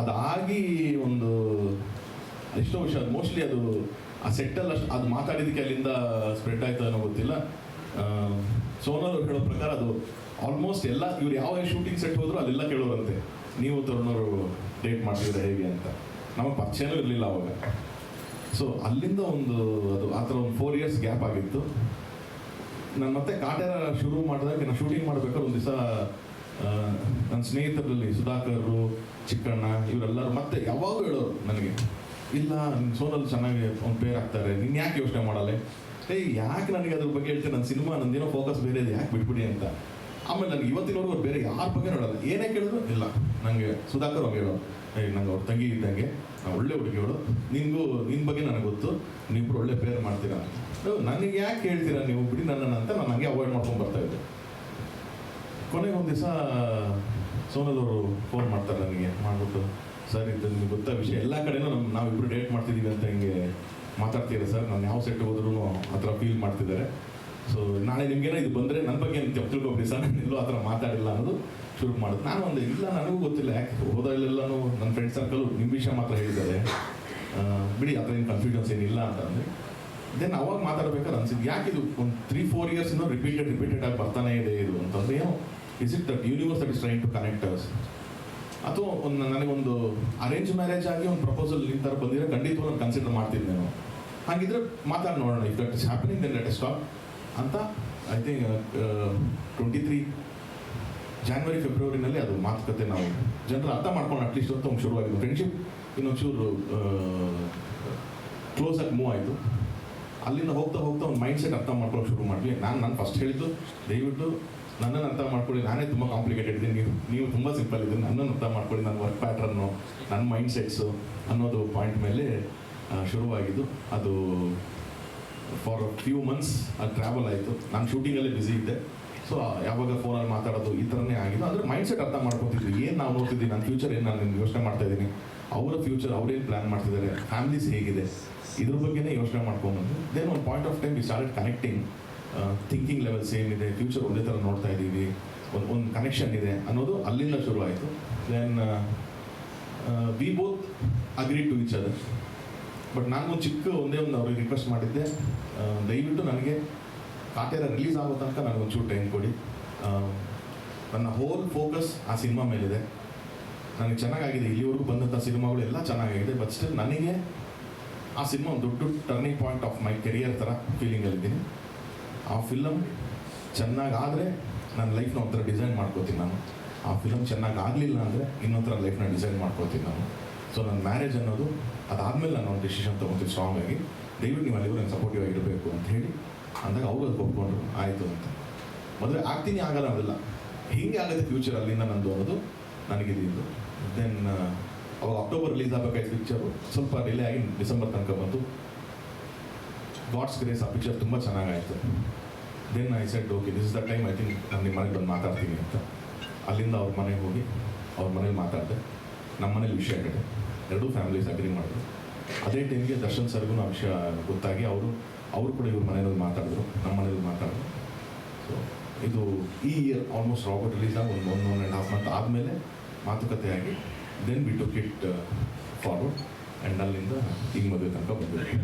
ಅದಾಗಿ ಒಂದು ಎಷ್ಟೋ ವಿಷಯ ಮೋಸ್ಟ್ಲಿ ಅದು ಆ ಸೆಟ್ಟಲ್ಲಿ ಅಷ್ಟು ಅದು ಮಾತಾಡಿದ್ದಕ್ಕೆ ಅಲ್ಲಿಂದ ಸ್ಪ್ರೆಡ್ ಆಯ್ತು ಅನ್ನೋ ಗೊತ್ತಿಲ್ಲ. ಸೋನಲ್ ಹೇಳೋ ಪ್ರಕಾರ ಅದು ಆಲ್ಮೋಸ್ಟ್ ಎಲ್ಲ, ಇವ್ರು ಯಾವ ಶೂಟಿಂಗ್ ಸೆಟ್ ಹೋದ್ರು ಅಲ್ಲೆಲ್ಲ ಕೇಳೋರಂತೆ. ನೀವು ತರುಣವರು ಡೇಟ್ ಮಾಡ್ತಿದ್ರೆ ಹೇಗೆ ಅಂತ. ನಮಗೆ ಪರಿಚಯನೂ ಇರಲಿಲ್ಲ ಅವಾಗ. ಸೊ ಅಲ್ಲಿಂದ ಒಂದು ಅದು ಆ ಥರ ಒಂದು ಫೋರ್ ಇಯರ್ಸ್ ಗ್ಯಾಪ್ ಆಗಿತ್ತು. ನಾನು ಮತ್ತೆ ಕಾಟೇರ ಶುರು ಮಾಡಿದಾಗ ನಾನು ಶೂಟಿಂಗ್ ಮಾಡ್ಬೇಕಾದ್ರೆ ಒಂದು ದಿವಸ ನನ್ನ ಸ್ನೇಹಿತರಲ್ಲಿ ಸುಧಾಕರ್ರು, ಚಿಕ್ಕಣ್ಣ, ಇವರೆಲ್ಲರೂ ಮತ್ತೆ ಯಾವಾಗ ಹೇಳೋರು ನನಗೆ, ಇಲ್ಲ ನಿನ್ನ ಸೋನಲ್ಲಿ ಚೆನ್ನಾಗಿ ಅವ್ನು ಪೇರ್ ಆಗ್ತಾರೆ, ನೀನು ಯಾಕೆ ಯೋಚನೆ ಮಾಡಲ್ಲ? ಏಯ್, ಯಾಕೆ ನನಗೆ ಅದ್ರ ಬಗ್ಗೆ ಹೇಳ್ತೀನಿ ನನ್ನ ಸಿನಿಮಾ ನಂದೇನೋ ಫೋಕಸ್ ಬೇರೆ ಇದೆ, ಯಾಕೆ ಬಿಟ್ಬಿಡಿ ಅಂತ? ಆಮೇಲೆ ನನಗೆ ಇವತ್ತಿನವರೆಗೂ ಅವ್ರು ಬೇರೆ ಯಾರ ಬಗ್ಗೆ ನೋಡಲ್ಲ ಏನೇ ಕೇಳಿದ್ರು, ಇಲ್ಲ ನನಗೆ ಸುಧಾಕರ್ ಅವ್ರು ಹೇಳೋ ಏಯ್, ನಂಗೆ ಅವ್ರ ತಂಗಿ ಇದ್ದಂಗೆ ಒಳ್ಳೆ ಹುಡುಗಿಗಳು ನಿನಗೂ ನಿನ್ನ ಬಗ್ಗೆ ನನಗೆ ಗೊತ್ತು ನೀವು ಒಳ್ಳೆ ಪೇರ್ ಮಾಡ್ತೀರಾ? ನನಗೆ ಯಾಕೆ ಹೇಳ್ತೀರಾ ನೀವು? ಬಿಡಿ ನನ್ನ ಅಂತ ನಾನು ಹಂಗೆ ಅವಾಯ್ಡ್ ಮಾಡ್ಕೊಂಡು ಬರ್ತಾ ಇದ್ದೆ. ಕೊನೆಗೆ ಒಂದು ದಿವಸ ಸೋನಲ್ ಅವರು ಫೋನ್ ಮಾಡ್ತಾರೆ ನನಗೆ ಮಾಡ್ಬಿಟ್ಟು ಸರ್, ಇದು ನಿಮ್ಗೆ ಗೊತ್ತಾ ವಿಷಯ? ಎಲ್ಲ ಕಡೆನೂ ನಮ್ಮ ನಾವಿಬ್ಬರು ಡೇಟ್ ಮಾಡ್ತಿದ್ದೀವಿ ಅಂತ ಹಿಂಗೆ ಮಾತಾಡ್ತೀರಾ ಸರ್. ನಾನು ಯಾವ ಸೆಟ್ ಹೋದ್ರೂ ಆ ಥರ ಫೀಲ್ ಮಾಡ್ತಿದ್ದಾರೆ. ಸೊ ನಾಳೆ ನಿಮ್ಗೇನೋ ಇದು ಬಂದರೆ ನನ್ನ ಬಗ್ಗೆ ಏನು ತಿಳ್ಕೊಬೇಕು ಸರ್. ನಾನು ಎಲ್ಲೂ ಆ ಥರ ಮಾತಾಡಿಲ್ಲ ಅನ್ನೋದು ಶುರು ಮಾಡೋದು. ನಾನು ಒಂದು ಇಲ್ಲ, ನನಗೂ ಗೊತ್ತಿಲ್ಲ. ಯಾಕೆ ಹೋದಾಗಲೆಲ್ಲನೂ ನನ್ನ ಫ್ರೆಂಡ್ ಸರ್ಕಲ್ ನಿಮ್ಮ ವಿಷಯ ಮಾತ್ರ ಹೇಳಿದ್ದಾರೆ. ಬಿಡಿ, ಆ ಥರ ಏನು ಕನ್ಫ್ಯೂಷನ್ಸ್ ಏನಿಲ್ಲ ಅಂತ ದೆನ್ ಅವಾಗ ಮಾತಾಡ್ಬೇಕಾದ್ರೆ ಅನ್ಸಿದ್ದು, ಯಾಕೆ ಇದು ಒಂದು ತ್ರೀ ಫೋರ್ ಇಯರ್ಸ್ ಇನ್ನೂ ರಿಪೀಟೆಡ್ ರಿಪೀಟೆಡ್ ಆಗಿ ಬರ್ತಾನೆ ಇದೆ ಇದು ಅಂತಂದ್ರೆ is it that universe that is trying to connect us ಅಥವಾ ಒಂದು ನನಗೊಂದು ಅರೇಂಜ್ ಮ್ಯಾರೇಜ್ ಆಗಿ ಒಂದು ಪ್ರಪೋಸಲ್ ಈ ಥರ ಬಂದಿರೋ ಖಂಡಿತವಾಗಿ ನಾನು ಕನ್ಸಿಡರ್ ಮಾಡ್ತೀನಿ ನಾನು. ಹಾಗಿದ್ರೆ ಮಾತಾಡಿ ನೋಡೋಣ. If that is happening then let stop ಅಂತ I think twenty three January ಫೆಬ್ರವರಿನಲ್ಲಿ ಅದು ಮಾತುಕತೆ ನಾವು. ಜನರು ಅರ್ಥ ಮಾಡ್ಕೊಂಡು ಅಟ್ಲೀಸ್ಟ್ ಅಂತ ಒಂದು ಶುರುವಾಗಿದ್ದು ಫ್ರೆಂಡ್ಶಿಪ್ ಇನ್ನೊಂಚೂರು ಕ್ಲೋಸ್ ಆಗಿ ಮೂವ್ ಆಯಿತು. ಅಲ್ಲಿಂದ ಹೋಗ್ತಾ ಹೋಗ್ತಾ ಒಂದು ಮೈಂಡ್ ಸೆಟ್ ಅರ್ಥ ಮಾಡ್ಕೊಂಡು ಶುರು ಮಾಡಿದ್ವಿ ನಾನು ನಾನು ಫಸ್ಟ್ ಹೇಳಿದ್ದು, ದಯವಿಟ್ಟು ನನ್ನನ್ನು ಅರ್ಥ ಮಾಡ್ಕೊಳ್ಳಿ, ನಾನೇ ತುಂಬ ಕಾಂಪ್ಲಿಕೇಟೆಡ್ ಇದ್ದೀನಿ ನೀವು ನೀವು ತುಂಬ ಸಿಂಪಲ್ ಇದ್ದೀನಿ ನನ್ನನ್ನು ಅರ್ಥ ಮಾಡ್ಕೊಳ್ಳಿ, ನನ್ನ ವರ್ಕ್ ಪ್ಯಾಟ್ರನ್ನು ನನ್ನ ಮೈಂಡ್ ಸೆಟ್ಸು ಅನ್ನೋದು ಪಾಯಿಂಟ್ ಮೇಲೆ ಶುರುವಾಗಿದ್ದು. ಅದು ಫಾರ್ ಫ್ಯೂ ಮಂತ್ಸ್ ಅದು ಟ್ರಾವೆಲ್ ಆಯಿತು. ನಾನು ಶೂಟಿಂಗಲ್ಲೇ ಬ್ಯುಸಿ ಇದ್ದೆ. ಸೊ ಯಾವಾಗ ಫೋನಲ್ಲಿ ಮಾತಾಡೋದು ಈ ಥರನೇ ಆಗಿದ್ದು. ಅಂದರೆ ಮೈಂಡ್ ಸೆಟ್ ಅರ್ಥ ಮಾಡ್ಕೊತಿದ್ವಿ. ಏನು ನಾವು ನೋಡ್ತಿದ್ವಿ ನನ್ನ ಫ್ಯೂಚರ್ ಏನು ನಾನು ಯೋಚನೆ ಮಾಡ್ತಾ ಇದ್ದೀನಿ? ಅವರ ಫ್ಯೂಚರ್ ಅವರೇನು ಪ್ಲ್ಯಾನ್ ಮಾಡ್ತಿದ್ದಾರೆ? ಫ್ಯಾಮಿಲೀಸ್ ಹೇಗಿದೆ? ಇದ್ರ ಬಗ್ಗೆನೇ ಯೋಚನೆ ಮಾಡ್ಕೊಂಡ್ಬಂದು ದೆನ್ ಒಂದು point of time we start connecting thinking level same ಇದೆ ಫ್ಯೂಚರ್ ಒಂದೇ ಥರ ನೋಡ್ತಾ ಇದ್ದೀವಿ, ಒಂದು ಒಂದು ಕನೆಕ್ಷನ್ ಇದೆ ಅನ್ನೋದು ಅಲ್ಲಿಂದ ಶುರು ಆಯಿತು then we both agree to each other but ನಾನು ಚಿಕ್ಕ ಒಂದೇ ಒಂದು ಅವ್ರಿಗೆ ರಿಕ್ವೆಸ್ಟ್ ಮಾಡಿದ್ದೆ. ದಯವಿಟ್ಟು ನನಗೆ ಕಾಟೇರ ರಿಲೀಸ್ ಆಗೋ ತನಕ ನನಗೊಂಚೂರು ಟೈಮ್ ಕೊಡಿ. ನನ್ನ ಹೋಲ್ ಫೋಕಸ್ ಆ ಸಿನಿಮಾ ಮೇಲಿದೆ. ನನಗೆ ಚೆನ್ನಾಗಾಗಿದೆ, ಇಲ್ಲಿವರೆಗೂ ಬಂದಂಥ ಸಿನಿಮಾಗಳು ಎಲ್ಲ ಚೆನ್ನಾಗಿದೆ ಬಟ್ ಸ್ಟಿಲ್ ನನಗೆ ಆ ಸಿನಿಮಾ ಒಂದು ದೊಡ್ಡ turning point of my career ಥರ ಫೀಲಿಂಗಲ್ಲಿದ್ದೀನಿ ಆ ಫಿಲಮ್ ಚೆನ್ನಾಗಾದರೆ ನನ್ನ ಲೈಫ್ನ ಒಂಥರ ಡಿಸೈನ್ ಮಾಡ್ಕೋತೀನಿ ನಾನು. ಆ ಫಿಲಮ್ ಚೆನ್ನಾಗಿ ಆಗಲಿಲ್ಲ ಅಂದರೆ ಇನ್ನೊಂಥರ ಲೈಫ್ನ ಡಿಸೈನ್ ಮಾಡ್ಕೋತೀನಿ ನಾನು. ಸೊ ನನ್ನ ಮ್ಯಾರೇಜ್ ಅನ್ನೋದು ಅದಾದಮೇಲೆ ನಾನು ಒಂದು ಡಿಸಿಷನ್ ತೊಗೊತೀನಿ ಸ್ಟ್ರಾಂಗ್ ಆಗಿ. ದಯವಿಟ್ಟು ನೀವು ಅಲ್ಲಿಗೂ ನಾನು ಸಪೋರ್ಟಿವ್ ಆಗಿರಬೇಕು ಅಂತ ಹೇಳಿ ಅಂದಾಗ ಅವರು ಅದಕ್ಕೆ ಒಪ್ಕೊಂಡ್ರು. ಆಯಿತು ಅಂತ. ಮದುವೆ ಆಗ್ತೀನಿ ಆಗಲ್ಲ ಅವೆಲ್ಲ ಹೀಗೆ ಆಗುತ್ತೆ ಫ್ಯೂಚರ್ ಅಲ್ಲಿಂದ ನಂದು ಅನ್ನೋದು ನನಗಿದ್ದು ದೆನ್ ಅವಾಗ ಅಕ್ಟೋಬರ್ ರಿಲೀಸ್ ಆಗಬೇಕಾಯ್ತು ಪಿಕ್ಚರು ಸ್ವಲ್ಪ ಡಿಲೇ ಆಗಿ ಡಿಸೆಂಬರ್ ತನಕ ಬಂತು. ಗಾಡ್ಸ್ ಗ್ರೇಸ್ ಆ ಪಿಕ್ಚರ್ ತುಂಬ ಚೆನ್ನಾಗಾಯಿತು. Then I said okay this is the time I think ನಾನು ನಿಮ್ಮ ಮನೆಗೆ ಬಂದು ಮಾತಾಡ್ತೀನಿ ಅಂತ. ಅಲ್ಲಿಂದ ಅವ್ರ ಮನೆಗೆ ಹೋಗಿ ಅವ್ರ ಮನೇಲಿ ಮಾತಾಡಿದೆ. ನಮ್ಮ ಮನೇಲಿ ವಿಷಯ ಆಗಿದೆ ಎರಡೂ ಫ್ಯಾಮಿಲೀಸ್ ಅಗ್ರಿ ಮಾಡಿದ್ರು. ಅದೇ ಟೈಮ್ಗೆ ದರ್ಶನ್ ಸರ್ಗೂ ಆ ವಿಷಯ ಗೊತ್ತಾಗಿ ಅವರು ಅವರು ಕೂಡ ಇವ್ರ ಮನೆಯಲ್ಲಿ ಮಾತಾಡಿದ್ರು. ನಮ್ಮ ಮನೇಲಿ ಮಾತಾಡಿದ್ರು. ಸೊ ಇದು ಈ ಇಯರ್ ಆಲ್ಮೋಸ್ಟ್ ರಾಬರ್ಟ್ ರಿಲೀಸ್ ಆಗಿ ಒಂದು one one and half month ಆದಮೇಲೆ ಮಾತುಕತೆಯಾಗಿ then we took it forward and ಅಲ್ಲಿಂದ ಈಗ ಮದುವೆ ತನಕ ಬಂದಿದ್ದೀವಿ.